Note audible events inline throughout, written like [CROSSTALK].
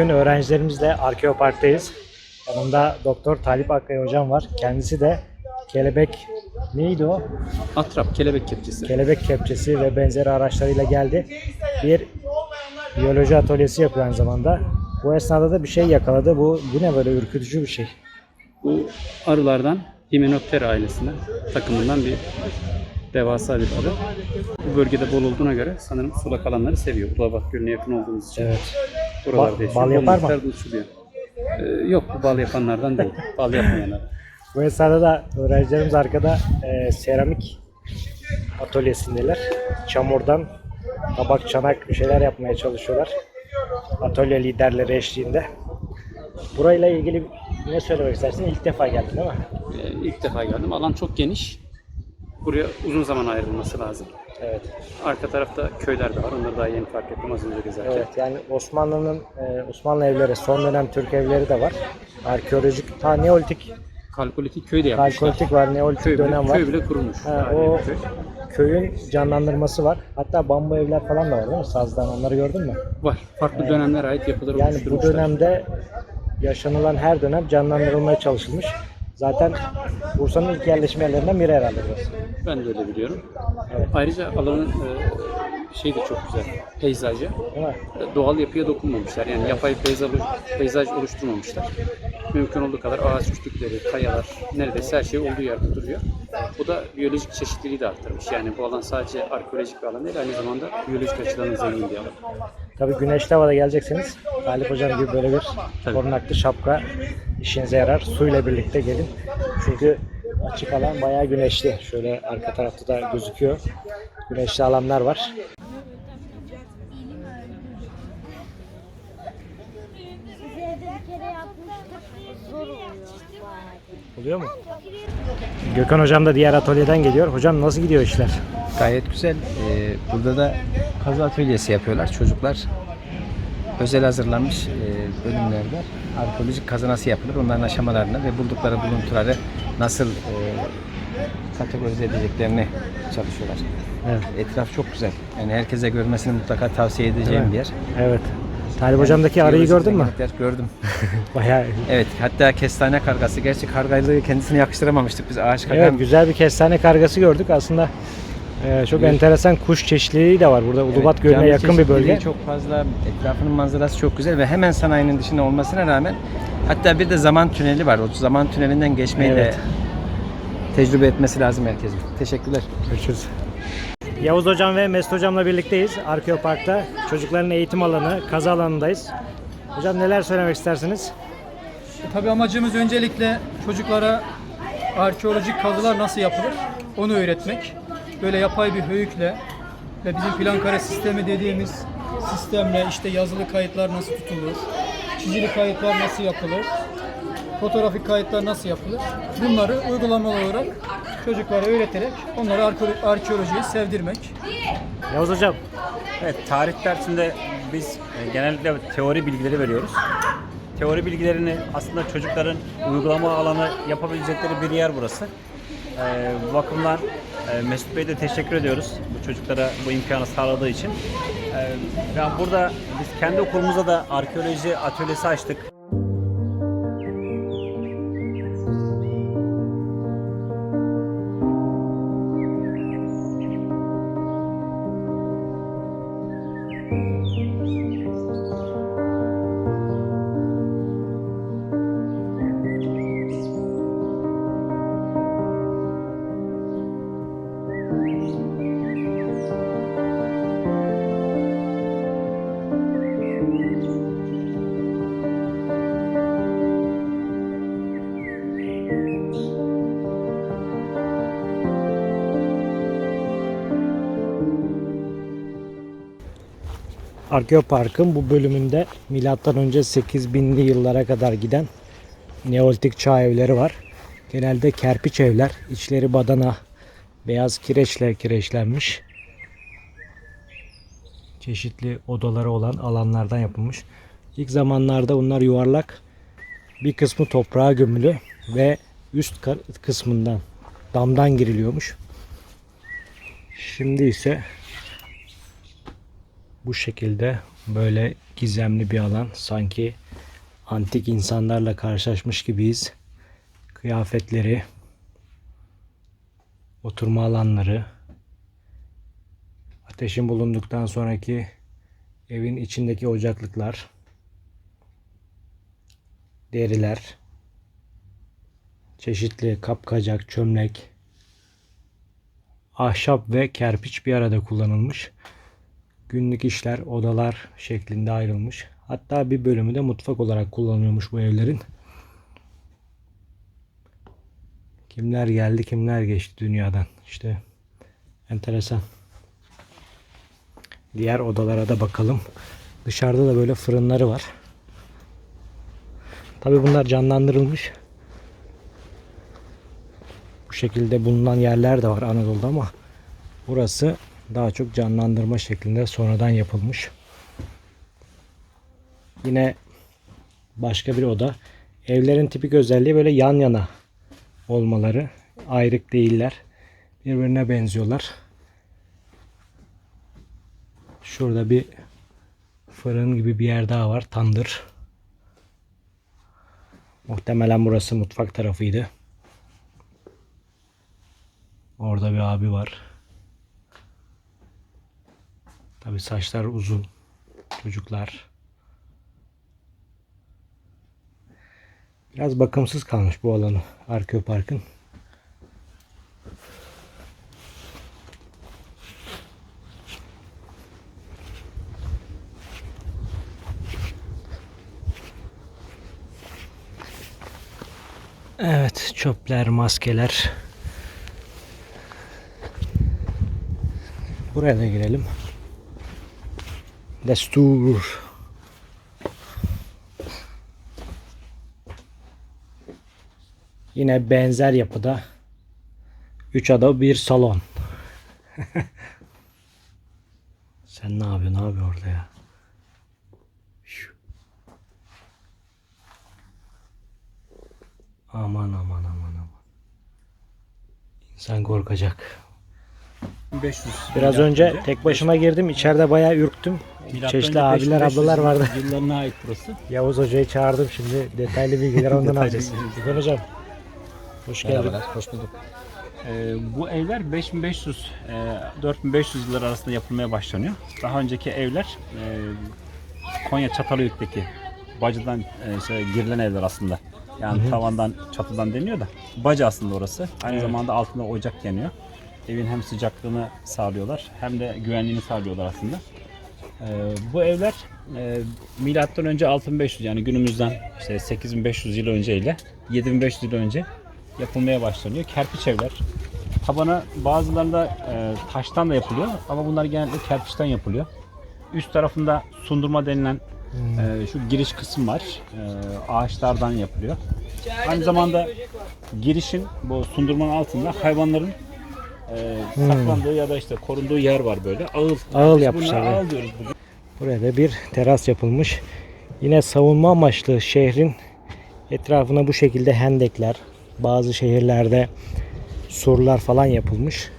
Bugün öğrencilerimizle Arkeopark'tayız. Yanımda Doktor Talip Akkaya hocam var. Kendisi de kelebek neydi o? Atrap, kelebek kepçesi. Kelebek kepçesi ve benzeri araçlarıyla geldi. Bir biyoloji atölyesi yapıyor aynı zamanda. Bu esnada da bir şey yakaladı. Bu, bu ne böyle ürkütücü bir şey. Bu arılardan Hymenoptera ailesinden, takımından bir devasa bir arı. Bu bölgede bol olduğuna göre sanırım sulak alanları seviyor. Ulabat Gölü'ne yakın olduğumuz için. Evet. Buralarda Ba- yaşıyor. bal yapar mı? Uçuluyor. Ee, yok bu bal yapanlardan değil. Bal yapmayanlar. [LAUGHS] Bu esnada da öğrencilerimiz arkada e, seramik atölyesindeler. Çamurdan tabak, çanak bir şeyler yapmaya çalışıyorlar. Atölye liderleri eşliğinde. Burayla ilgili ne söylemek istersin? İlk defa geldin değil mi? Ee, ilk defa geldim. Alan çok geniş. Buraya uzun zaman ayrılması lazım. Evet. Arka tarafta köyler de var. Onları daha yeni fark ettim az önce gezerken. Evet yani Osmanlı'nın e, Osmanlı evleri, son dönem Türk evleri de var. Arkeolojik, ta Neolitik, Kalkolitik köy de yapmışlar. Kalkolitik var, Neolitik Köy bile, dönem var. köy bile kurulmuş. Ha, o köy. köyün canlandırması var. Hatta bambu evler falan da var değil mi? Sazdan onları gördün mü? Var. Farklı dönemlere ait yapıları Yani bu dönemde yaşanılan her dönem canlandırılmaya çalışılmış. Zaten Bursa'nın ilk yerleşim yerlerinden biri herhalde burası. Ben de öyle biliyorum. Evet. Ayrıca alanın e, şey de çok güzel. Peyzajı. Değil mi? E, Doğal yapıya dokunmamışlar. Yani yapay peyzaj, peyzaj oluşturmamışlar. Mümkün olduğu kadar ağaç kütükleri, kayalar, neredeyse her şey olduğu yerde duruyor. Bu da biyolojik çeşitliliği de arttırmış. Yani bu alan sadece arkeolojik bir alan değil, aynı zamanda biyolojik açıdan da zengin bir alan. Tabii güneşli havada gelecekseniz Galip Hocam gibi böyle bir Tabii. korunaklı şapka işinize yarar. Suyla birlikte gelin. Çünkü açık alan bayağı güneşli. Şöyle arka tarafta da gözüküyor. Güneşli alanlar var. Oluyor mu? Gökhan Hocam da diğer atölyeden geliyor. Hocam nasıl gidiyor işler? Gayet güzel. Ee, burada da kazı atölyesi yapıyorlar çocuklar. Özel hazırlanmış e, bölümlerde arkeolojik kazı nasıl yapılır onların aşamalarını ve buldukları buluntuları nasıl e, kategorize edeceklerini çalışıyorlar. Evet. Etraf çok güzel. Yani herkese görmesini mutlaka tavsiye edeceğim bir yer. Evet. Talip Hocam'daki arıyı gördün mü? Gördüm. [LAUGHS] Bayağı Evet hatta kestane kargası. Gerçi kargaylığı kendisine yakıştıramamıştık biz ağaç karga. Evet güzel bir kestane kargası gördük. Aslında e, çok Evet. enteresan kuş çeşitliliği de var burada. Ulubat Evet, Gölü'ne yakın bir bölge. çok fazla. Etrafının manzarası çok güzel ve hemen sanayinin dışında olmasına rağmen hatta bir de zaman tüneli var. O zaman tünelinden geçmeyi Evet. de tecrübe etmesi lazım herkesin. Teşekkürler. Görüşürüz. Yavuz Hocam ve Mesut Hocam'la birlikteyiz. Arkeopark'ta çocukların eğitim alanı, kazı alanındayız. Hocam neler söylemek istersiniz? Tabii amacımız öncelikle çocuklara arkeolojik kazılar nasıl yapılır onu öğretmek. Böyle yapay bir höyükle ve bizim plan kare sistemi dediğimiz sistemle işte yazılı kayıtlar nasıl tutulur, çizili kayıtlar nasıl yapılır, fotoğrafik kayıtlar nasıl yapılır bunları uygulamalı olarak çocuklara öğreterek onlara arkeolo- arkeolojiyi sevdirmek. Yavuz Hocam, Evet, tarih dersinde biz e, genellikle teori bilgileri veriyoruz. Teori bilgilerini aslında çocukların uygulama alanı yapabilecekleri bir yer burası. E, bu bakımdan Mesut Bey'e de teşekkür ediyoruz bu çocuklara bu imkanı sağladığı için. E, yani burada biz kendi okulumuzda da arkeoloji atölyesi açtık. Arkeopark'ın bu bölümünde milattan önce 8000'li yıllara kadar giden Neolitik çağ evleri var. Genelde kerpiç evler, içleri badana, beyaz kireçle kireçlenmiş. Çeşitli odaları olan alanlardan yapılmış. İlk zamanlarda bunlar yuvarlak, bir kısmı toprağa gömülü ve üst kısmından damdan giriliyormuş. Şimdi ise bu şekilde Böyle gizemli bir alan. Sanki antik insanlarla karşılaşmış gibiyiz. Kıyafetleri, oturma alanları, ateşin bulunduktan sonraki evin içindeki ocaklıklar, deriler, çeşitli kapkacak, çömlek, ahşap ve kerpiç bir arada kullanılmış. Günlük işler odalar şeklinde ayrılmış. Hatta bir bölümü de mutfak olarak kullanılıyormuş bu evlerin. Kimler geldi kimler geçti dünyadan. İşte enteresan. Diğer odalara da bakalım. Dışarıda da böyle fırınları var. Tabi bunlar canlandırılmış. Bu şekilde bulunan yerler de var Anadolu'da ama burası daha çok canlandırma şeklinde sonradan yapılmış. Yine başka bir oda. Evlerin tipik özelliği böyle yan yana olmaları. Ayrık değiller. Birbirine benziyorlar. Şurada bir fırın gibi bir yer daha var. Tandır. Muhtemelen burası mutfak tarafıydı. Orada bir abi var. Tabi saçlar uzun. Çocuklar. Biraz bakımsız kalmış bu alanı Arkeopark'ın. Evet, çöpler, maskeler. Buraya da girelim. Destur. Yine benzer yapıda 3 ada bir salon. [LAUGHS] Sen ne yapıyorsun abi orada ya? Aman aman aman aman. İnsan korkacak. 500. Biraz önce tek başıma girdim. İçeride bayağı ürktüm. Çeşitli abiler ablalar vardı. Yıllarına ait burası. [LAUGHS] Yavuz Hoca'yı çağırdım şimdi. Detaylı bilgiler ondan [LAUGHS] alacağız. İlhan Hocam. Hoş geldin. Hoş bulduk. Ee, bu evler 5500 e, 4500 yıllar arasında yapılmaya başlanıyor. Daha önceki evler e, Konya Çatalhöyük'teki bacıdan e, şey, girilen evler aslında. Yani tavandan, çatıdan deniyor da. Bacı aslında orası. Aynı zamanda altında ocak yanıyor. Evin hem sıcaklığını sağlıyorlar hem de güvenliğini sağlıyorlar aslında. Ee, bu evler e, milattan önce 6500 yani günümüzden işte 8500 yıl önce ile 7500 yıl önce yapılmaya başlanıyor. Kerpiç evler. Tabanı bazılarında e, taştan da yapılıyor ama bunlar genellikle kerpiçten yapılıyor. Üst tarafında sundurma denilen e, şu giriş kısım var. E, ağaçlardan yapılıyor. Aynı zamanda girişin bu sundurmanın altında hayvanların e, saklandığı ya da işte korunduğu yer var böyle. Ağıl. Ağıl Biz yapmışlar, bunlara evet. ağıl diyoruz bugün. Buraya da bir teras yapılmış. Yine savunma amaçlı şehrin etrafına bu şekilde hendekler, bazı şehirlerde surlar falan yapılmış.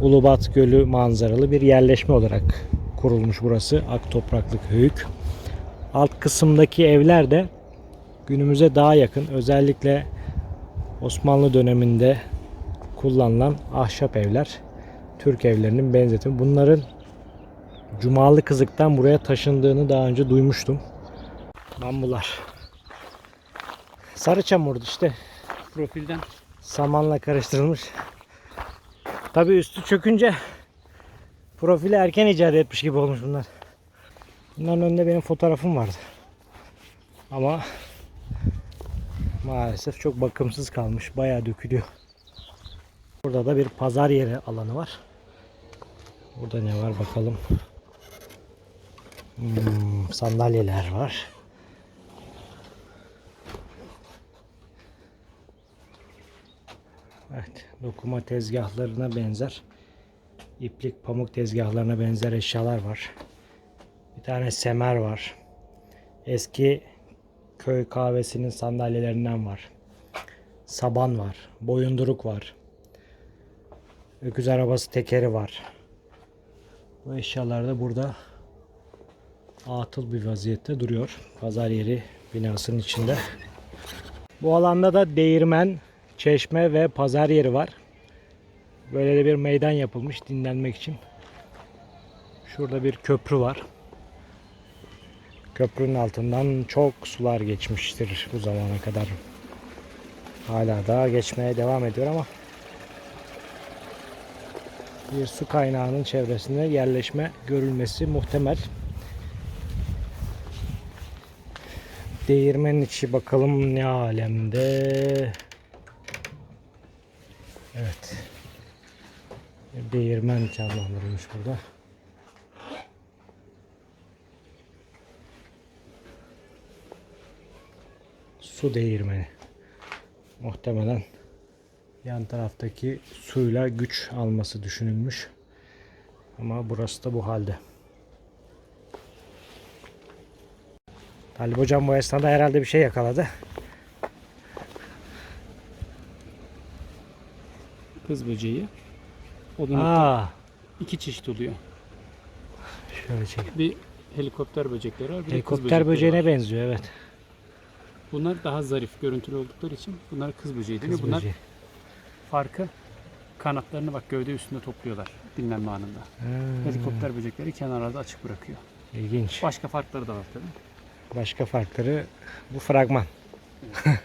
Ulubat Gölü manzaralı bir yerleşme olarak kurulmuş burası. Ak topraklık höyük. Alt kısımdaki evler de günümüze daha yakın. Özellikle Osmanlı döneminde kullanılan ahşap evler. Türk evlerinin benzetimi. Bunların Cumalı Kızık'tan buraya taşındığını daha önce duymuştum. Bambular. Sarı çamurdu işte. Profilden Samanla karıştırılmış. Tabii üstü çökünce profili erken icat etmiş gibi olmuş bunlar. Bunların önünde benim fotoğrafım vardı. Ama maalesef çok bakımsız kalmış. Bayağı dökülüyor. Burada da bir pazar yeri alanı var. Burada ne var bakalım. Hmm, sandalyeler var. Evet, dokuma tezgahlarına benzer. iplik pamuk tezgahlarına benzer eşyalar var. Bir tane semer var. Eski köy kahvesinin sandalyelerinden var. Saban var. Boyunduruk var. Öküz arabası tekeri var. Bu eşyalar da burada atıl bir vaziyette duruyor. Pazar yeri binasının içinde. Bu alanda da değirmen, çeşme ve pazar yeri var. Böyle de bir meydan yapılmış dinlenmek için. Şurada bir köprü var. Köprünün altından çok sular geçmiştir bu zamana kadar. Hala daha geçmeye devam ediyor ama bir su kaynağının çevresinde yerleşme görülmesi muhtemel. Değirmenin içi bakalım ne alemde. Evet. Bir değirmen canlandırılmış burada. Su değirmeni. Muhtemelen yan taraftaki suyla güç alması düşünülmüş. Ama burası da bu halde. Talip hocam bu esnada herhalde bir şey yakaladı. Kız böceği. O da Aa, iki çeşit oluyor. şöyle çek. Bir helikopter böcekleri var, bir Helikopter böceğine var. benziyor evet. Bunlar daha zarif görüntülü oldukları için bunlar kız böceği deniyor. Kız Bunlar böceği. farkı kanatlarını bak gövde üstünde topluyorlar dinlenme anında. Ha, Helikopter böcekleri kenarlarda açık bırakıyor. ilginç. Başka farkları da var tabii. Başka farkları bu fragman. [LAUGHS]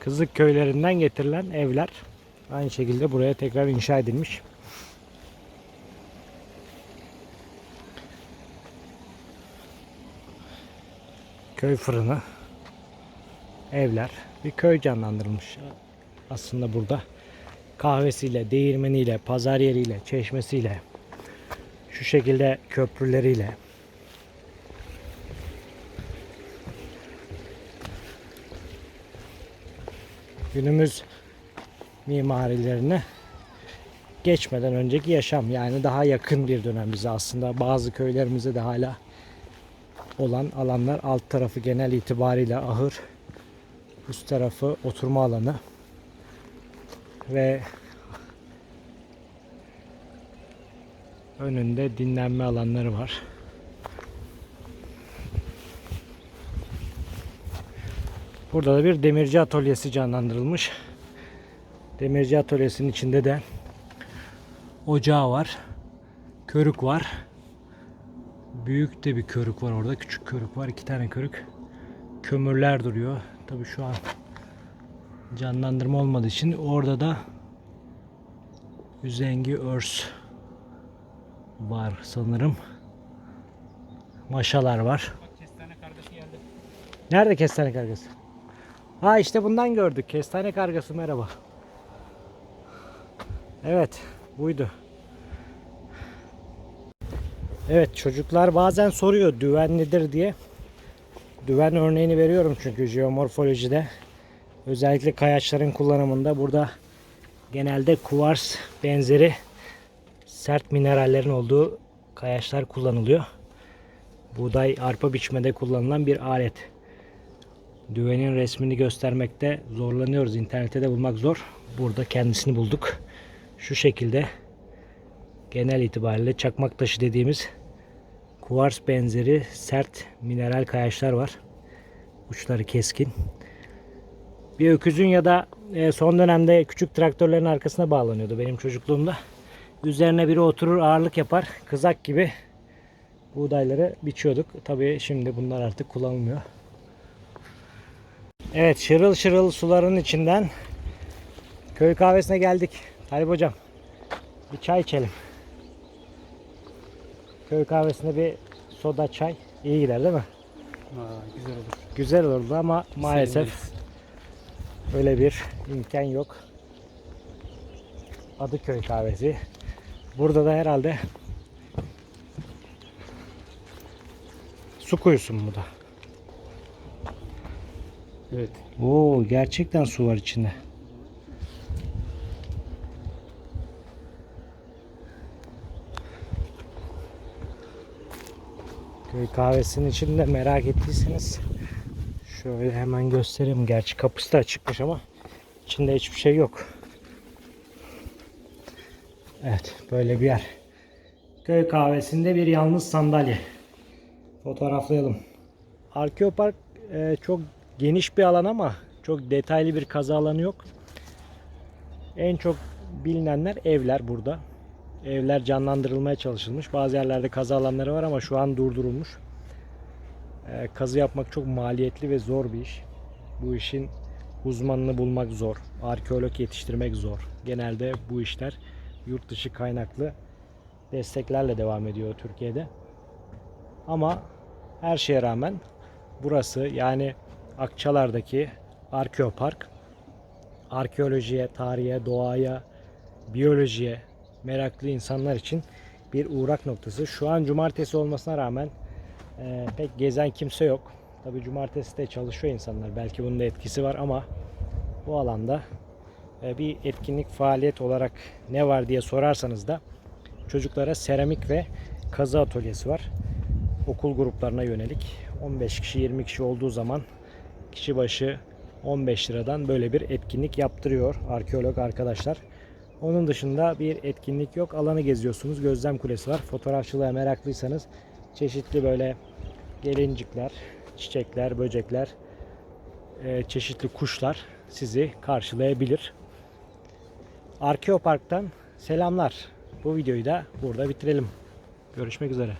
Kızık köylerinden getirilen evler aynı şekilde buraya tekrar inşa edilmiş. Köy fırını, evler, bir köy canlandırılmış aslında burada. Kahvesiyle, değirmeniyle, pazar yeriyle, çeşmesiyle, şu şekilde köprüleriyle. Günümüz mimarilerine geçmeden önceki yaşam yani daha yakın bir dönem bize aslında bazı köylerimizde de hala olan alanlar alt tarafı genel itibariyle ahır üst tarafı oturma alanı ve önünde dinlenme alanları var. Burada da bir demirci atölyesi canlandırılmış. Demirci atölyesinin içinde de ocağı var. Körük var. Büyük de bir körük var orada. Küçük körük var. iki tane körük. Kömürler duruyor. Tabii şu an canlandırma olmadığı için orada da üzengi örs var sanırım. Maşalar var. Kestane kardeşi geldi. Nerede kestane kargası? Ha işte bundan gördük. Kestane kargası merhaba. Evet buydu. Evet çocuklar bazen soruyor düven nedir diye. Düven örneğini veriyorum çünkü jeomorfolojide. Özellikle kayaçların kullanımında burada genelde kuvars benzeri sert minerallerin olduğu kayaçlar kullanılıyor. Buğday arpa biçmede kullanılan bir alet. Düvenin resmini göstermekte zorlanıyoruz. İnternette de bulmak zor. Burada kendisini bulduk. Şu şekilde genel itibariyle çakmak taşı dediğimiz kuvars benzeri sert mineral kayaçlar var. Uçları keskin. Bir öküzün ya da e, son dönemde küçük traktörlerin arkasına bağlanıyordu benim çocukluğumda. Üzerine biri oturur ağırlık yapar. Kızak gibi buğdayları biçiyorduk. Tabii şimdi bunlar artık kullanılmıyor. Evet şırıl şırıl suların içinden köy kahvesine geldik. Talip hocam bir çay içelim. Köy kahvesinde bir soda çay iyi gider değil mi? Aa, güzel olur. Güzel olurdu ama maalesef Severiz. öyle bir imkan yok. Adıköy kahvesi. Burada da herhalde su kuyusu mu bu da? Evet. Oo gerçekten su var içinde. Ee, kahvesinin içinde merak ettiyseniz şöyle hemen göstereyim. Gerçi kapısı da açıkmış ama içinde hiçbir şey yok. Evet böyle bir yer. Köy kahvesinde bir yalnız sandalye. Fotoğraflayalım. Arkeopark e, çok geniş bir alan ama çok detaylı bir kazı alanı yok. En çok bilinenler evler burada. Evler canlandırılmaya çalışılmış. Bazı yerlerde kazı alanları var ama şu an durdurulmuş. E, kazı yapmak çok maliyetli ve zor bir iş. Bu işin uzmanını bulmak zor. Arkeolog yetiştirmek zor. Genelde bu işler yurt dışı kaynaklı desteklerle devam ediyor Türkiye'de. Ama her şeye rağmen burası yani Akçalar'daki Arkeopark arkeolojiye, tarihe, doğaya, biyolojiye meraklı insanlar için bir uğrak noktası. Şu an cumartesi olmasına rağmen e, pek gezen kimse yok. Tabi cumartesi de çalışıyor insanlar. Belki bunun da etkisi var ama bu alanda e, bir etkinlik faaliyet olarak ne var diye sorarsanız da çocuklara seramik ve kazı atölyesi var. Okul gruplarına yönelik 15 kişi 20 kişi olduğu zaman kişi başı 15 liradan böyle bir etkinlik yaptırıyor arkeolog arkadaşlar. Onun dışında bir etkinlik yok. Alanı geziyorsunuz. Gözlem kulesi var. Fotoğrafçılığa meraklıysanız çeşitli böyle gelincikler, çiçekler, böcekler, e, çeşitli kuşlar sizi karşılayabilir. Arkeopark'tan selamlar. Bu videoyu da burada bitirelim. Görüşmek üzere.